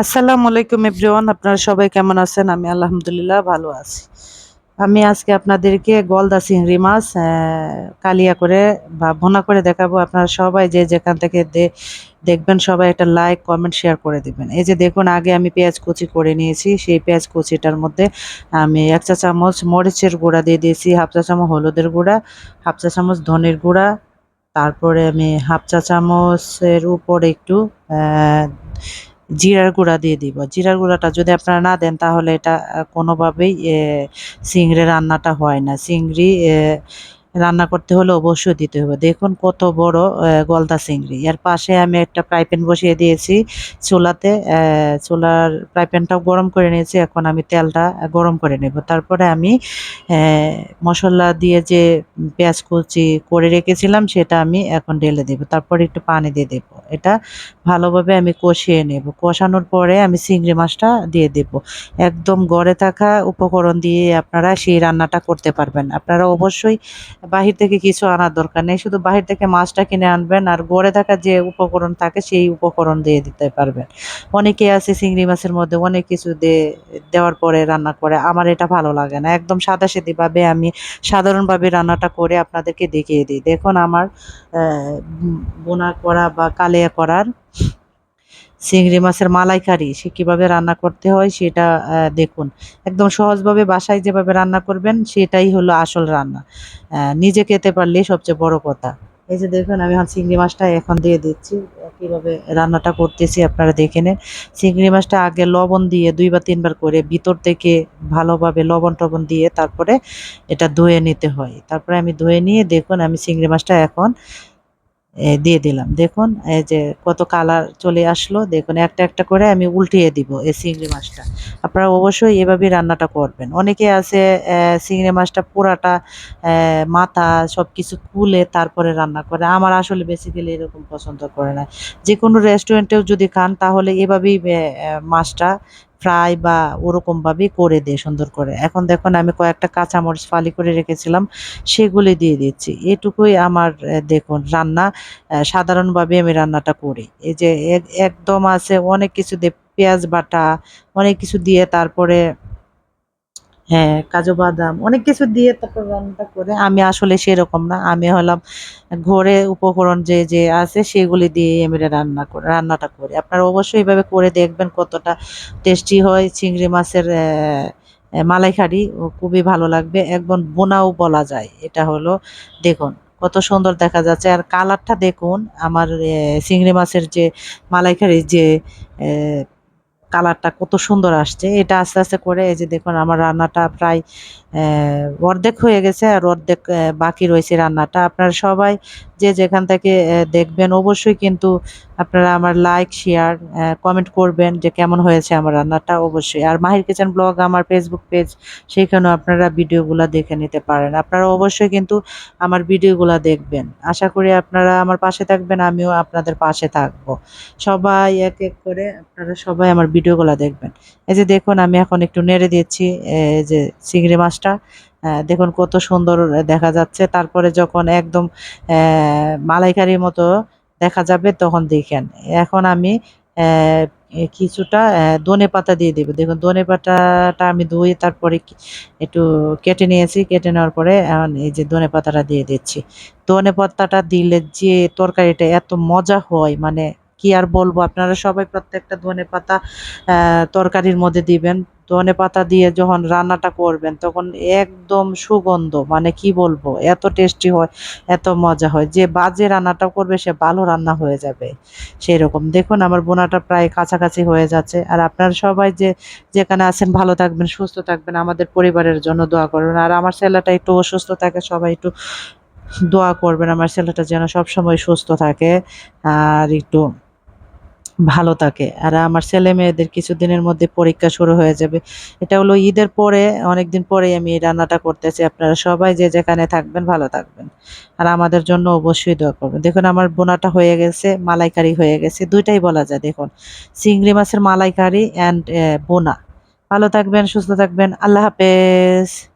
আসসালামু আলাইকুম এভরিওয়ান, আপনারা সবাই কেমন আছেন? আমি আলহামদুলিল্লাহ ভালো আছি। আমি আজকে আপনাদেরকে গলদা চিংড়ি মাছ কালিয়া করে বা ভোনা করে দেখাবো। আপনারা সবাই যে যেখান থেকে দেখবেন, সবাই একটা লাইক কমেন্ট শেয়ার করে দিবেন। এই যে দেখুন, আগে আমি পেঁয়াজ কুচি করে নিয়েছি। সেই পেঁয়াজ কুচিটার মধ্যে আমি এক চা চামচ মরিচের গুঁড়া দিয়ে দিয়েছি, হাফ চা চামচ হলুদের গুঁড়া, হাফ চা চামচ ধনের গুঁড়া, তারপরে আমি হাফ চা চামচের উপর একটু জিরার গুঁড়া দিয়ে দিব। জিরার গুঁড়াটা যদি আপনারা না দেন তাহলে এটা কোনোভাবেই চিংড়ি রান্নাটা হয় না। চিংড়ি রান্না করতে হলে অবশ্যই দিতে হবে। দেখুন কত বড় গলদা চিংড়ি। এর পাশে আমি একটা ফ্রাই প্যান বসিয়ে দিয়েছি। চুলাতে চুলার ফ্রাই প্যানটাও গরম করে নিয়েছি। এখন আমি তেলটা গরম করে নেব। তারপরে আমি মশলা দিয়ে যে পেঁয়াজ কুচি করে রেখেছিলাম, সেটা আমি এখন ঢেলে দেব। তারপরে একটু পানি দিয়ে দেব। এটা ভালোভাবে আমি কষিয়ে নেব। কষানোর পরে আমি চিংড়ি মাছটা দিয়ে দেব। একদম গড়ে থাকা উপকরণ দিয়ে আপনারা সেই রান্নাটা করতে পারবেন। আপনারা অবশ্যই বাহির থেকে কিছু আনার দরকার নেই। শুধু বাহির থেকে মাছটা কিনে আনবেন আর গড়ে থাকা যে উপকরণ থাকে সেই উপকরণ দিয়ে দিতে পারবেন। অনেকে আছে চিংড়ি মাছের মধ্যে অনেক কিছু দেওয়ার পরে রান্না করে। আমার এটা ভালো লাগে না। একদম সাদাসিধি ভাবে আমি সাধারণভাবে রান্নাটা করে আপনাদেরকে দেখিয়ে দিই। দেখুন আমার বোনা করা বা কালিয়া করার চিংড়ি মাছের মালাইকারি, সে কীভাবে রান্না করতে হয় সেটা দেখুন। একদম সহজভাবে বাসায় যেভাবে রান্না করবেন সেটাই হলো আসল রান্না। নিজে খেতে পারলেই সবচেয়ে বড় কথা। এই যে দেখুন, আমি এখন চিংড়ি মাছটা এখন দিয়ে দিচ্ছি। কীভাবে রান্নাটা করতেছি আপনারা দেখে নেন। চিংড়ি মাছটা আগে লবণ দিয়ে দুই বা তিনবার করে ভিতর থেকে ভালোভাবে লবণ টবণ দিয়ে তারপরে এটা ধুয়ে নিতে হয়। তারপরে আমি ধুয়ে নিয়ে দেখুন, আমি চিংড়ি মাছটা এখন দিয়ে দিলাম। দেখুন এই যে কত কালার চলে আসলো দেখুন একটা একটা করে আমি উল্টিয়ে দিব এই চিংড়ি মাছটা। আপনারা অবশ্যই এভাবেই রান্নাটা করবেন। অনেকে আছে চিংড়ি মাছটা আহ, মাথা সব কিছু খুলে তারপরে রান্না করে। আমার আসলে বেসিক্যালি এরকম পছন্দ করে না। যে কোনো রেস্টুরেন্টেও যদি খান তাহলে এভাবেই মাছটা ফ্রাই বা ওরকমভাবেই করে দিয়ে সুন্দর করে। এখন দেখুন আমি কয়েকটা কাঁচামরিচ ফালি করে রেখেছিলাম, সেগুলি দিয়ে দিচ্ছি। এটুকুই আমার দেখুন রান্না সাধারণভাবে আমি রান্নাটা করি। এই যে একদম আছে অনেক কিছু দিয়ে পেঁয়াজ বাটা, অনেক কিছু দিয়ে তারপরে হ্যাঁ কাজু বাদাম, অনেক কিছু দিয়ে তারপর রান্নাটা করে। আমি আসলে সেরকম না। আমি হলাম ঘরে উপকরণ যে যে আছে সেগুলি দিয়ে আমি রান্না করি, রান্নাটা করি। আপনারা অবশ্যই এভাবে করে দেখবেন কতটা টেস্টি হয় চিংড়ি মাছের মালাইকারি। খুবই ভালো লাগবে। একদম বোনাও বলা যায়। এটা হলো, দেখুন, কত সুন্দর দেখা যাচ্ছে। আর কালারটা দেখুন, আমার চিংড়ি মাছের যে মালাইকারির যে কালারটা কত সুন্দর আসছে। এটা আস্তে আস্তে করে এই যে দেখুন আমার রান্নাটা প্রায় অর্ধেক হয়ে গেছে আর অর্ধেক বাকি রয়েছে রান্নাটা। আপনারা সবাই যে যেখান থেকে দেখবেন, অবশ্যই কিন্তু আপনারা আমার লাইক শেয়ার কমেন্ট করবেন যে কেমন হয়েছে আমার রান্নাটা, অবশ্যই। আর মাহির কিচেন ব্লগ আমার ফেসবুক পেজ সেইখানেও আপনারা ভিডিওগুলো দেখে নিতে পারেন। আপনারা অবশ্যই কিন্তু আমার ভিডিওগুলো দেখবেন। আশা করি আপনারা আমার পাশে থাকবেন, আমিও আপনাদের পাশে থাকব। সবাই এক এক করে আপনারা সবাই আমার ভিডিওগুলো দেখবেন। এই যে দেখুন, আমি এখন একটু নেড়ে দিচ্ছি এই যে চিংড়ি মাছটা। দেখুন কত সুন্দর দেখা যাচ্ছে। তারপরে যখন একদম মালাইকারির মতো দেখা যাবে তখন দেখেন। এখন আমি কিছুটা ধনে পাতা দিয়ে দেবো। দেখুন ধনে পাতাটা আমি ধুয়ে তারপরে একটু কেটে নিয়েছি। কেটে নেওয়ার পরে এখন এই যে ধনে পাতাটা দিয়ে দিচ্ছি। ধনে পাতাটা দিলে যে তরকারিটা এত মজা হয় মানে কি আর বলব? আপনারা সবাই প্রত্যেকটা ধনে পাতা তরকারির মধ্যে দিবেন। ধনে পাতা দিয়ে যখন রান্নাটা করবেন, তখন একদম সুগন্ধ মানে কি বলব? এত টেস্টি হয়, এত মজা হয়। যে বাজে রান্নাটা করবে, সে ভালো রান্না হয়ে যাবে। সেই রকম দেখুন, আমার বোনাটা প্রায় কাছাকাছি হয়ে যাচ্ছে। আর আপনারা সবাই যে, যেখানে আছেন, ভালো থাকবেন, সুস্থ থাকবেন, আমাদের পরিবারের জন্য দোয়া করবেন। আর আমার ছেলেটা একটু অসুস্থ থাকে, সবাই একটু দোয়া করবেন। আমার ছেলেটা যেন সবসময় সুস্থ থাকে। আর একটু ভালো থাকে। আর আমার ছেলে মেয়েদের কিছুদিনের মধ্যে পরীক্ষা শুরু হয়ে যাবে। এটা হলো ঈদের পরে, অনেকদিন পরে আমি এই রান্নাটা করতেছি। আপনারা সবাই যে যেখানে থাকবেন, ভালো থাকবেন। আর আমাদের জন্য অবশ্যই দোয়া করবেন। দেখুন, আমার বোনাটা হয়ে গেছে, মালাইকারি হয়ে গেছে। দুইটাই বলা যায়, দেখুন। চিংড়ি মাছের মালাইকারি অ্যান্ড বোনা। ভালো থাকবেন, সুস্থ থাকবেন। আল্লাহ হাফেজ।